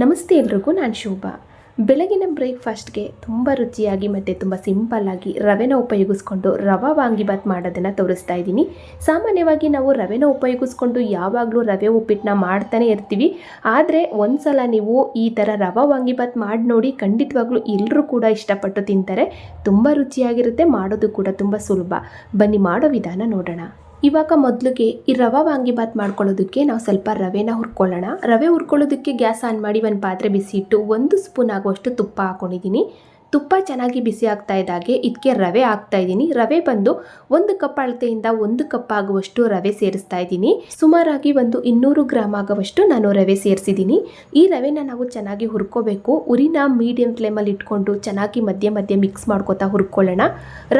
ನಮಸ್ತೆ ಎಲ್ರಿಗೂ, ನಾನು ಶೋಭಾ. ಬೆಳಗಿನ ಬ್ರೇಕ್ಫಾಸ್ಟ್ಗೆ ತುಂಬ ರುಚಿಯಾಗಿ ಮತ್ತು ತುಂಬ ಸಿಂಪಲ್ಲಾಗಿ ರವೆನ ಉಪಯೋಗಿಸ್ಕೊಂಡು ರವಾ ವಾಂಗಿಬಾತ್ ಮಾಡೋದನ್ನು ತೋರಿಸ್ತಾ ಇದ್ದೀನಿ. ಸಾಮಾನ್ಯವಾಗಿ ನಾವು ರವೆನ ಉಪಯೋಗಿಸ್ಕೊಂಡು ಯಾವಾಗಲೂ ರವೆ ಉಪ್ಪಿಟ್ಟನ್ನ ಮಾಡ್ತಾನೆ ಇರ್ತೀವಿ. ಆದರೆ ಒಂದು ಸಲ ನೀವು ಈ ಥರ ರವಾ ವಾಂಗಿಬಾತ್ ಮಾಡಿ ನೋಡಿ ಖಂಡಿತವಾಗ್ಲೂ ಎಲ್ಲರೂ ಕೂಡ ಇಷ್ಟಪಟ್ಟು ತಿಂತಾರೆ. ತುಂಬ ರುಚಿಯಾಗಿರುತ್ತೆ, ಮಾಡೋದು ಕೂಡ ತುಂಬ ಸುಲಭ. ಬನ್ನಿ ಮಾಡೋ ವಿಧಾನ ನೋಡೋಣ. ಇವಾಗ ಮೊದಲಿಗೆ ಈ ರವೆ ವಾಂಗಿಬಾತ್ ಮಾಡ್ಕೊಳ್ಳೋದಕ್ಕೆ ನಾವು ಸ್ವಲ್ಪ ರವೆನ ಹುರ್ಕೊಳ್ಳೋಣ. ರವೆ ಹುರ್ಕೊಳ್ಳೋದಕ್ಕೆ ಗ್ಯಾಸ್ ಆನ್ ಮಾಡಿ ಒಂದು ಪಾತ್ರೆ ಬಿಸಿ ಇಟ್ಟು ಒಂದು ಸ್ಪೂನ್ ಆಗುವಷ್ಟು ತುಪ್ಪ ಹಾಕೊಂಡಿದ್ದೀನಿ ತುಪ್ಪ ಚೆನ್ನಾಗಿ ಬಿಸಿ ಆಗ್ತಾ ಇದ್ದಾಗೆ ಇದಕ್ಕೆ ರವೆ ಹಾಕ್ತಾ ಇದ್ದೀನಿ. ರವೆ ಬಂದು ಒಂದು ಕಪ್ ಅಳತೆಯಿಂದ ಒಂದು ಕಪ್ ಆಗುವಷ್ಟು ರವೆ ಸೇರಿಸ್ತಾ ಇದ್ದೀನಿ. ಸುಮಾರಾಗಿ ಒಂದು ಇನ್ನೂರು ಗ್ರಾಮ್ ಆಗುವಷ್ಟು ನಾನು ರವೆ ಸೇರಿಸಿದ್ದೀನಿ. ಈ ರವೆನ ನಾವು ಚೆನ್ನಾಗಿ ಹುರ್ಕೋಬೇಕು. ಉರಿನ ಮೀಡಿಯಂ ಫ್ಲೇಮಲ್ಲಿ ಇಟ್ಕೊಂಡು ಚೆನ್ನಾಗಿ ಮಧ್ಯೆ ಮಧ್ಯೆ ಮಿಕ್ಸ್ ಮಾಡ್ಕೋತಾ ಹುರ್ಕೊಳ್ಳೋಣ.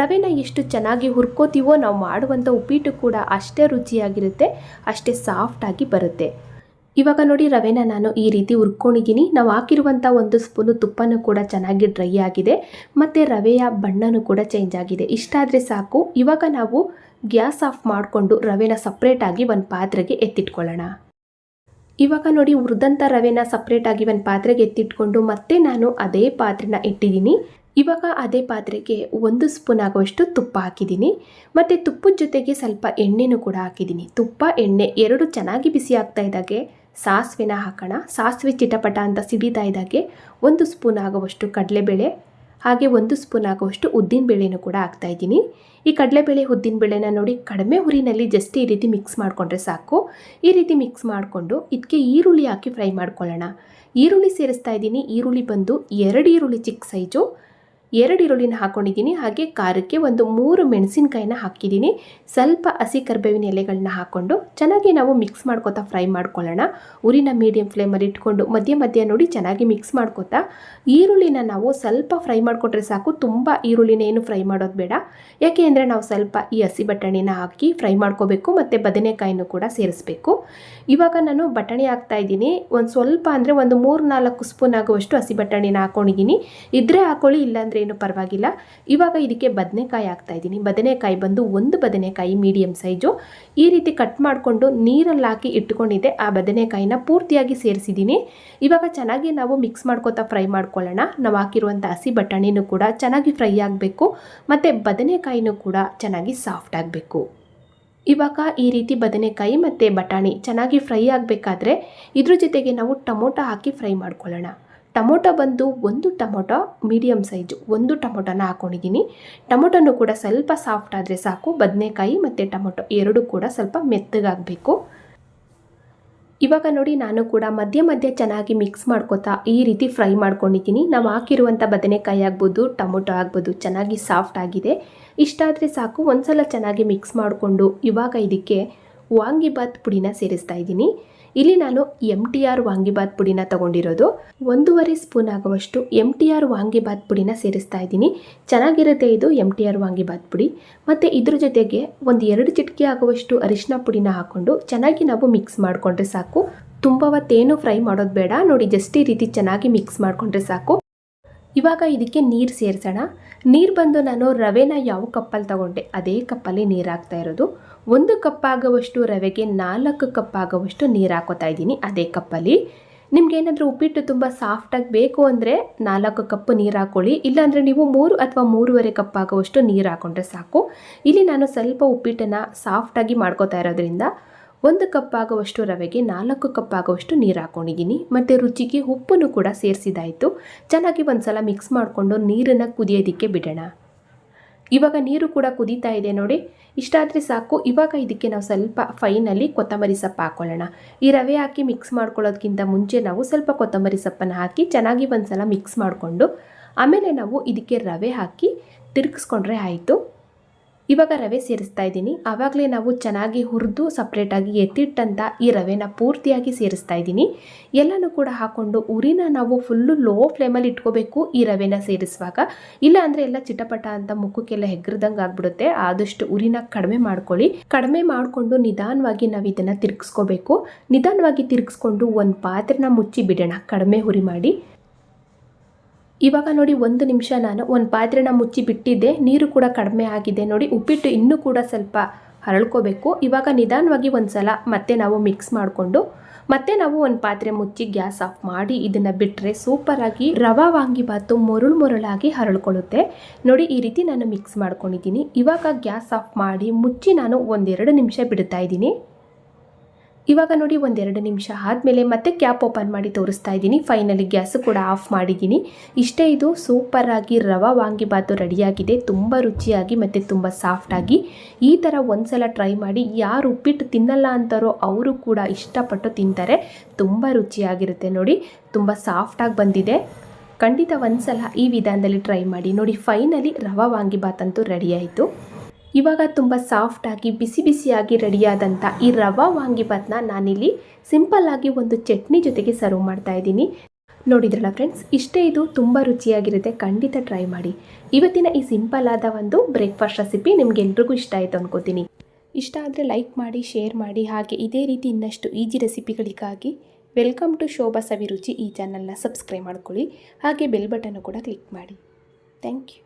ರವೆನ ಎಷ್ಟು ಚೆನ್ನಾಗಿ ಹುರ್ಕೋತೀವೋ ನಾವು ಮಾಡುವಂಥ ಉಪ್ಪಿಟ್ಟು ಕೂಡ ಅಷ್ಟೇ ರುಚಿಯಾಗಿರುತ್ತೆ, ಅಷ್ಟೇ ಸಾಫ್ಟಾಗಿ ಬರುತ್ತೆ. ಇವಾಗ ನೋಡಿ ರವೆನ, ನಾನು ಈ ರೀತಿ ಹುರ್ಕೊಂಡಿದ್ದೀನಿ. ನಾವು ಹಾಕಿರುವಂಥ ಒಂದು ಸ್ಪೂನು ತುಪ್ಪನೂ ಕೂಡ ಚೆನ್ನಾಗಿ ಡ್ರೈ ಆಗಿದೆ. ಮತ್ತು ರವೆಯ ಬಣ್ಣನೂ ಕೂಡ ಚೇಂಜ್ ಆಗಿದೆ. ಇಷ್ಟಾದರೆ ಸಾಕು. ಇವಾಗ ನಾವು ಗ್ಯಾಸ್ ಆಫ್ ಮಾಡಿಕೊಂಡು ರವೆನ ಸಪ್ರೇಟಾಗಿ ಒಂದು ಪಾತ್ರೆಗೆ ಎತ್ತಿಟ್ಕೊಳ್ಳೋಣ. ಇವಾಗ ನೋಡಿ ಹುರಿದಂಥ ರವೆನ ಸಪ್ರೇಟಾಗಿ ಒಂದು ಪಾತ್ರೆಗೆ ಎತ್ತಿಟ್ಕೊಂಡು ಮತ್ತೆ ನಾನು ಅದೇ ಪಾತ್ರೆನ ಇಟ್ಟಿದ್ದೀನಿ. ಇವಾಗ ಅದೇ ಪಾತ್ರೆಗೆ ಒಂದು ಸ್ಪೂನ್ ಆಗುವಷ್ಟು ತುಪ್ಪ ಹಾಕಿದ್ದೀನಿ. ಮತ್ತು ತುಪ್ಪದ ಜೊತೆಗೆ ಸ್ವಲ್ಪ ಎಣ್ಣೆನೂ ಕೂಡ ಹಾಕಿದ್ದೀನಿ. ತುಪ್ಪ, ಎಣ್ಣೆ ಎರಡು ಚೆನ್ನಾಗಿ ಬಿಸಿ ಆಗ್ತಾ ಇದ್ದಾಗೆ. ಸಾಸಿವೆನ ಹಾಕೋಣ. ಸಾಸಿವೆ ಚಿಟಪಟ ಅಂತ ಸಿಡಿತಾ ಇದ್ದಾಗೆ ಒಂದು ಸ್ಪೂನ್ ಆಗುವಷ್ಟು ಕಡಲೆಬೇಳೆ, ಹಾಗೆ ಒಂದು ಸ್ಪೂನ್ ಆಗುವಷ್ಟು ಉದ್ದಿನಬೇಳೆನೂ ಕೂಡ ಹಾಕ್ತಾ ಇದ್ದೀನಿ. ಈ ಕಡಲೆಬೇಳೆ, ಉದ್ದಿನಬೇಳೆನ ನೋಡಿ ಕಡಿಮೆ ಹುರಿನಲ್ಲಿ ಜಸ್ಟ್ ಈ ರೀತಿ ಮಿಕ್ಸ್ ಮಾಡಿಕೊಂಡ್ರೆ ಸಾಕು. ಈ ರೀತಿ ಮಿಕ್ಸ್ ಮಾಡಿಕೊಂಡು ಇದಕ್ಕೆ ಈರುಳ್ಳಿ ಹಾಕಿ ಫ್ರೈ ಮಾಡ್ಕೊಳ್ಳೋಣ. ಈರುಳ್ಳಿ ಸೇರಿಸ್ತಾ ಇದ್ದೀನಿ. ಈರುಳ್ಳಿ ಬಂದು ಎರಡು ಈರುಳ್ಳಿ ಚಿಕ್ಕ ಸೈಜು ಎರಡು ಈರುಳ್ಳಿನ ಹಾಕ್ಕೊಂಡಿದ್ದೀನಿ ಹಾಗೆ ಖಾರಕ್ಕೆ ಒಂದು ಮೂರು ಮೆಣಸಿನಕಾಯಿನ ಹಾಕಿದ್ದೀನಿ. ಸ್ವಲ್ಪ ಹಸಿ ಕರ್ಬೇವಿನ ಎಲೆಗಳನ್ನ ಹಾಕ್ಕೊಂಡು ಚೆನ್ನಾಗಿ ನಾವು ಮಿಕ್ಸ್ ಮಾಡ್ಕೋತಾ ಫ್ರೈ ಮಾಡ್ಕೊಳ್ಳೋಣ. ಉರಿನ ಮೀಡಿಯಂ ಫ್ಲೇಮಲ್ಲಿ ಇಟ್ಕೊಂಡು ಮಧ್ಯ ಮಧ್ಯ ನೋಡಿ ಚೆನ್ನಾಗಿ ಮಿಕ್ಸ್ ಮಾಡ್ಕೋತಾ. ಈರುಳ್ಳಿನ ನಾವು ಸ್ವಲ್ಪ ಫ್ರೈ ಮಾಡಿಕೊಟ್ರೆ ಸಾಕು. ತುಂಬ ಈರುಳ್ಳಿನ ಏನು ಫ್ರೈ ಮಾಡೋದು ಬೇಡ. ಯಾಕೆ ಅಂದರೆ ನಾವು ಸ್ವಲ್ಪ ಈ ಹಸಿ ಬಟಾಣಿನ ಹಾಕಿ ಫ್ರೈ ಮಾಡ್ಕೋಬೇಕು. ಮತ್ತು ಬದನೆಕಾಯಿನೂ ಕೂಡ ಸೇರಿಸ್ಬೇಕು. ಇವಾಗ ನಾನು ಬಟಾಣಿ ಹಾಕ್ತಾ ಇದ್ದೀನಿ. ಒಂದು ಸ್ವಲ್ಪ ಅಂದರೆ ಒಂದು ಮೂರು ನಾಲ್ಕು ಸ್ಪೂನ್ ಆಗುವಷ್ಟು ಹಸಿ ಬಟಾಣಿನ ಹಾಕ್ಕೊಂಡಿದ್ದೀನಿ ಇದ್ರೆ ಹಾಕೊಳ್ಳಿ, ಇಲ್ಲಾಂದರೆ ಏನು ಪರವಾಗಿಲ್ಲ. ಇವಾಗ ಇದಕ್ಕೆ ಬದನೆಕಾಯಿ ಹಾಕ್ತಾ ಇದ್ದೀನಿ. ಬದನೆಕಾಯಿ ಬಂದು ಒಂದು ಬದನೆಕಾಯಿ ಮೀಡಿಯಮ್ ಸೈಜು ಈ ರೀತಿ ಕಟ್ ಮಾಡಿಕೊಂಡು ನೀರಲ್ಲಿ ಹಾಕಿ ಇಟ್ಕೊಂಡಿದ್ದೆ. ಆ ಬದನೆಕಾಯಿನ ಪೂರ್ತಿಯಾಗಿ ಸೇರಿಸಿದ್ದೀನಿ. ಇವಾಗ ಚೆನ್ನಾಗಿ ನಾವು ಮಿಕ್ಸ್ ಮಾಡ್ಕೋತಾ ಫ್ರೈ ಮಾಡ್ಕೊಳ್ಳೋಣ. ನಾವು ಹಾಕಿರುವಂಥ ಹಸಿ ಬಟಾಣಿನೂ ಕೂಡ ಚೆನ್ನಾಗಿ ಫ್ರೈ ಆಗಬೇಕು. ಮತ್ತು ಬದನೆಕಾಯಿನೂ ಕೂಡ ಚೆನ್ನಾಗಿ ಸಾಫ್ಟ್ ಆಗಬೇಕು. ಇವಾಗ ಈ ರೀತಿ ಬದನೆಕಾಯಿ ಮತ್ತು ಬಟಾಣಿ ಚೆನ್ನಾಗಿ ಫ್ರೈ ಆಗಬೇಕಾದ್ರೆ ಇದ್ರ ಜೊತೆಗೆ ನಾವು ಟೊಮೊಟೊ ಹಾಕಿ ಫ್ರೈ ಮಾಡ್ಕೊಳ್ಳೋಣ. ಟೊಮೊಟೊ ಬಂದು ಒಂದು ಟೊಮೊಟೊ ಮೀಡಿಯಮ್ ಸೈಜು, ಒಂದು ಟೊಮೊಟೊನ ಹಾಕೊಂಡಿದ್ದೀನಿ. ಟೊಮೊಟೊನು ಕೂಡ ಸ್ವಲ್ಪ ಸಾಫ್ಟ್ ಆದರೆ ಸಾಕು, ಬದನೆಕಾಯಿ ಮತ್ತು ಟೊಮೊಟೊ ಎರಡೂ ಕೂಡ ಸ್ವಲ್ಪ ಮೆತ್ತಗಾಗಬೇಕು. ಇವಾಗ ನೋಡಿ ನಾನು ಕೂಡ ಮಧ್ಯ ಮಧ್ಯ ಚೆನ್ನಾಗಿ ಮಿಕ್ಸ್ ಮಾಡ್ಕೋತಾ ಈ ರೀತಿ ಫ್ರೈ ಮಾಡ್ಕೊಂಡಿದ್ದೀನಿ. ನಾವು ಹಾಕಿರುವಂಥ ಬದನೆಕಾಯಿ ಆಗ್ಬೋದು, ಟೊಮೊಟೊ ಆಗ್ಬೋದು ಚೆನ್ನಾಗಿ ಸಾಫ್ಟ್ ಆಗಿದೆ. ಇಷ್ಟಾದರೆ ಸಾಕು ಒಂದು ಸಲ ಚೆನ್ನಾಗಿ ಮಿಕ್ಸ್ ಮಾಡಿಕೊಂಡು ಇವಾಗ ಇದಕ್ಕೆ ವಾಂಗಿಬಾತ್ ಪುಡಿನ ಸೇರಿಸ್ತಾ ಇದ್ದೀನಿ. ಇಲ್ಲಿ ನಾನು ಎಂ ಟಿ ಆರ್ ವಾಂಗಿಬಾತ್ ಪುಡಿನ ತಗೊಂಡಿರೋದು. ಒಂದೂವರೆ ಸ್ಪೂನ್ ಆಗುವಷ್ಟು ಎಂ ಟಿ ಆರ್ ವಾಂಗಿಬಾತ್ ಪುಡಿನ ಸೇರಿಸ್ತಾ ಇದ್ದೀನಿ. ಚೆನ್ನಾಗಿರುತ್ತೆ ಇದು ಎಂ ಟಿ ಆರ್ ವಾಂಗಿಬಾತ್ ಪುಡಿ. ಮತ್ತು ಇದ್ರ ಜೊತೆಗೆ ಒಂದು ಎರಡು ಚಿಟಿಕೆ ಆಗುವಷ್ಟು ಅರಿಶಿನ ಪುಡಿನ ಹಾಕ್ಕೊಂಡು ಚೆನ್ನಾಗಿ ನಾವು ಮಿಕ್ಸ್ ಮಾಡಿಕೊಂಡ್ರೆ ಸಾಕು. ತುಂಬ ಹೊತ್ತೇನು ಫ್ರೈ ಮಾಡೋದು ಬೇಡ. ನೋಡಿ ಜಸ್ಟ್ ಈ ರೀತಿ ಚೆನ್ನಾಗಿ ಮಿಕ್ಸ್ ಮಾಡಿಕೊಂಡ್ರೆ ಸಾಕು. ಇವಾಗ ಇದಕ್ಕೆ ನೀರು ಸೇರಿಸೋಣ. ನೀರು ಬಂದು ನಾನು ರವೆನ ಯಾವ ಕಪ್ಪಲ್ಲಿ ತಗೊಂಡೆ? ಅದೇ ಕಪ್ಪಲ್ಲಿ ನೀರು ಹಾಕ್ತಾ ಇರೋದು. ಒಂದು ಕಪ್ಪಾಗುವಷ್ಟು ರವೆಗೆ ನಾಲ್ಕು ಕಪ್ಪಾಗುವಷ್ಟು ನೀರು ಹಾಕೋತಾ ಇದ್ದೀನಿ ಅದೇ ಕಪ್ಪಲ್ಲಿ. ನಿಮ್ಗೇನಾದರೂ ಉಪ್ಪಿಟ್ಟು ತುಂಬ ಸಾಫ್ಟಾಗಿ ಬೇಕು ಅಂದರೆ ನಾಲ್ಕು ಕಪ್ ನೀರು ಹಾಕ್ಕೊಳ್ಳಿ ಇಲ್ಲಾಂದರೆ ನೀವು ಮೂರು ಅಥವಾ ಮೂರುವರೆ ಕಪ್ ಆಗುವಷ್ಟು ನೀರು ಹಾಕ್ಕೊಂಡ್ರೆ ಸಾಕು. ಇಲ್ಲಿ ನಾನು ಸ್ವಲ್ಪ ಉಪ್ಪಿಟ್ಟನ್ನು ಸಾಫ್ಟಾಗಿ ಮಾಡ್ಕೋತಾ ಇರೋದ್ರಿಂದ ಒಂದು ಕಪ್ ಆಗುವಷ್ಟು ರವೆಗೆ ನಾಲ್ಕು ಕಪ್ ಆಗುವಷ್ಟು ನೀರು ಹಾಕೊಂಡಿದ್ದೀನಿ. ಮತ್ತು ರುಚಿಗೆ ಉಪ್ಪನ್ನು ಕೂಡ ಸೇರಿಸಿದಾಯಿತು ಚೆನ್ನಾಗಿ ಒಂದು ಸಲ ಮಿಕ್ಸ್ ಮಾಡಿಕೊಂಡು ನೀರನ್ನು ಕುದಿಯೋದಕ್ಕೆ ಬಿಡೋಣ. ಇವಾಗ ನೀರು ಕೂಡ ಕುದೀತಾ ಇದೆ ನೋಡಿ. ಇಷ್ಟಾದರೆ ಸಾಕು. ಇವಾಗ ಇದಕ್ಕೆ ನಾವು ಸ್ವಲ್ಪ ಫೈನಲ್ಲಿ ಕೊತ್ತಂಬರಿ ಸೊಪ್ಪು ಹಾಕ್ಕೊಳ್ಳೋಣ ಈ ರವೆ ಹಾಕಿ ಮಿಕ್ಸ್ ಮಾಡ್ಕೊಳ್ಳೋದಕ್ಕಿಂತ ಮುಂಚೆ ನಾವು ಸ್ವಲ್ಪ ಕೊತ್ತಂಬರಿ ಸೊಪ್ಪನ್ನು ಹಾಕಿ ಚೆನ್ನಾಗಿ ಒಂದು ಸಲ ಮಿಕ್ಸ್ ಮಾಡಿಕೊಂಡು ಆಮೇಲೆ ನಾವು ಇದಕ್ಕೆ ರವೆ ಹಾಕಿ ತಿರುಗಿಸ್ಕೊಂಡ್ರೆ ಆಯಿತು. ಇವಾಗ ರವೆ ಸೇರಿಸ್ತಾ ಇದ್ದೀನಿ. ಆವಾಗಲೇ ನಾವು ಚೆನ್ನಾಗಿ ಹುರಿದು ಸಪ್ರೇಟಾಗಿ ಎತ್ತಿಟ್ಟಂಥ ಈ ರವೆನ ಪೂರ್ತಿಯಾಗಿ ಸೇರಿಸ್ತಾ ಇದ್ದೀನಿ. ಎಲ್ಲನೂ ಕೂಡ ಹಾಕ್ಕೊಂಡು ಉರಿನ ನಾವು ಫುಲ್ಲು ಲೋ ಫ್ಲೇಮಲ್ಲಿ ಇಟ್ಕೋಬೇಕು ಈ ರವೆನ ಸೇರಿಸುವಾಗ. ಇಲ್ಲ ಅಂದರೆ ಎಲ್ಲ ಚಿಟಪಟ ಅಂತ ಮುಖಕ್ಕೆಲ್ಲ ಹೆಗ್ರದಂಗೆ ಆಗ್ಬಿಡುತ್ತೆ. ಆದಷ್ಟು ಉರಿನ ಕಡಿಮೆ ಮಾಡ್ಕೊಳ್ಳಿ. ಕಡಿಮೆ ಮಾಡಿಕೊಂಡು ನಿಧಾನವಾಗಿ ನಾವು ಇದನ್ನು ತಿರುಗಿಸ್ಕೋಬೇಕು. ನಿಧಾನವಾಗಿ ತಿರುಗಿಸ್ಕೊಂಡು ಒಂದು ಪಾತ್ರೆನ ಮುಚ್ಚಿ ಬಿಡೋಣ. ಕಡಿಮೆ ಹುರಿ ಮಾಡಿ. ಇವಾಗ ನೋಡಿ ಒಂದು ನಿಮಿಷ ನಾನು ಒಂದು ಪಾತ್ರೆನ ಮುಚ್ಚಿ ಬಿಟ್ಟಿದ್ದೆ, ನೀರು ಕೂಡ ಕಡಿಮೆ ಆಗಿದೆ. ನೋಡಿ ಉಪ್ಪಿಟ್ಟು ಇನ್ನೂ ಕೂಡ ಸ್ವಲ್ಪ ಹರಳ್ಕೋಬೇಕು. ಇವಾಗ ನಿಧಾನವಾಗಿ ಒಂದು ಸಲ ಮತ್ತೆ ನಾವು ಮಿಕ್ಸ್ ಮಾಡಿಕೊಂಡು, ಮತ್ತೆ ನಾವು ಒಂದು ಪಾತ್ರೆ ಮುಚ್ಚಿ ಗ್ಯಾಸ್ ಆಫ್ ಮಾಡಿ ಇದನ್ನು ಬಿಟ್ಟರೆ ಸೂಪರಾಗಿ ರವಾ ವಾಂಗಿಬಾತು ಮೊರುಳು ಮುರುಳಾಗಿ ಹರಳ್ಕೊಳ್ಳುತ್ತೆ. ನೋಡಿ ಈ ರೀತಿ ನಾನು ಮಿಕ್ಸ್ ಮಾಡ್ಕೊಂಡಿದ್ದೀನಿ. ಇವಾಗ ಗ್ಯಾಸ್ ಆಫ್ ಮಾಡಿ ಮುಚ್ಚಿ ನಾನು ಒಂದೆರಡು ನಿಮಿಷ ಬಿಡ್ತಾ ಇದ್ದೀನಿ. ಇವಾಗ ನೋಡಿ ಒಂದೆರಡು ನಿಮಿಷ ಆದಮೇಲೆ ಮತ್ತೆ ಕ್ಯಾಪ್ ಓಪನ್ ಮಾಡಿ ತೋರಿಸ್ತಾ ಇದ್ದೀನಿ. ಫೈನಲಿ ಗ್ಯಾಸು ಕೂಡ ಆಫ್ ಮಾಡಿದ್ದೀನಿ. ಇಷ್ಟೇ ಇದು ಸೂಪರಾಗಿ ರವಾ ವಾಂಗಿಬಾತು ರೆಡಿಯಾಗಿದೆ. ತುಂಬ ರುಚಿಯಾಗಿ ಮತ್ತು ತುಂಬ ಸಾಫ್ಟಾಗಿ ಈ ಥರ ಒಂದ್ಸಲ ಟ್ರೈ ಮಾಡಿ ಯಾರು ಉಪ್ಪಿಟ್ಟು ತಿನ್ನಲ್ಲ ಅಂತಾರೋ ಅವರು ಕೂಡ ಇಷ್ಟಪಟ್ಟು ತಿಂತಾರೆ. ತುಂಬ ರುಚಿಯಾಗಿರುತ್ತೆ ನೋಡಿ. ತುಂಬ ಸಾಫ್ಟಾಗಿ ಬಂದಿದೆ. ಖಂಡಿತ ಒಂದ್ಸಲ ಈ ವಿಧಾನದಲ್ಲಿ ಟ್ರೈ ಮಾಡಿ ನೋಡಿ. ಫೈನಲಿ ರವಾ ವಾಂಗಿಬಾತ್ ಅಂತೂ ರೆಡಿಯಾಯಿತು ಇವಾಗ ತುಂಬ ಸಾಫ್ಟಾಗಿ ಬಿಸಿ ಬಿಸಿಯಾಗಿ ರೆಡಿಯಾದಂಥ ಈ ರವಾ ವಾಂಗಿಬಾತ್ನ ನಾನಿಲ್ಲಿ ಸಿಂಪಲ್ಲಾಗಿ ಒಂದು ಚಟ್ನಿ ಜೊತೆಗೆ ಸರ್ವ್ ಮಾಡ್ತಾ ಇದ್ದೀನಿ. ನೋಡಿದ್ರಲ್ಲ ಫ್ರೆಂಡ್ಸ್ ಇಷ್ಟೇ ಇದು ತುಂಬ ರುಚಿಯಾಗಿರುತ್ತೆ. ಖಂಡಿತ ಟ್ರೈ ಮಾಡಿ. ಇವತ್ತಿನ ಈ ಸಿಂಪಲ್ ಆದ ಒಂದು ಬ್ರೇಕ್ಫಾಸ್ಟ್ ರೆಸಿಪಿ ನಿಮ್ಗೆಲ್ರಿಗೂ ಇಷ್ಟ ಆಯಿತು ಅನ್ಕೋತೀನಿ. ಇಷ್ಟ ಆದರೆ ಲೈಕ್ ಮಾಡಿ ಶೇರ್ ಮಾಡಿ, ಹಾಗೆ ಇದೇ ರೀತಿ ಇನ್ನಷ್ಟು ಈಜಿ ರೆಸಿಪಿಗಳಿಗಾಗಿ ವೆಲ್ಕಮ್ ಟು ಶೋಭಾ ಸವಿರುಚಿ ಈ ಚಾನಲ್ನ ಸಬ್ಸ್ಕ್ರೈಬ್ ಮಾಡ್ಕೊಳ್ಳಿ. ಹಾಗೆ ಬೆಲ್ ಬಟನ್ನು ಕೂಡ ಕ್ಲಿಕ್ ಮಾಡಿ. Thank you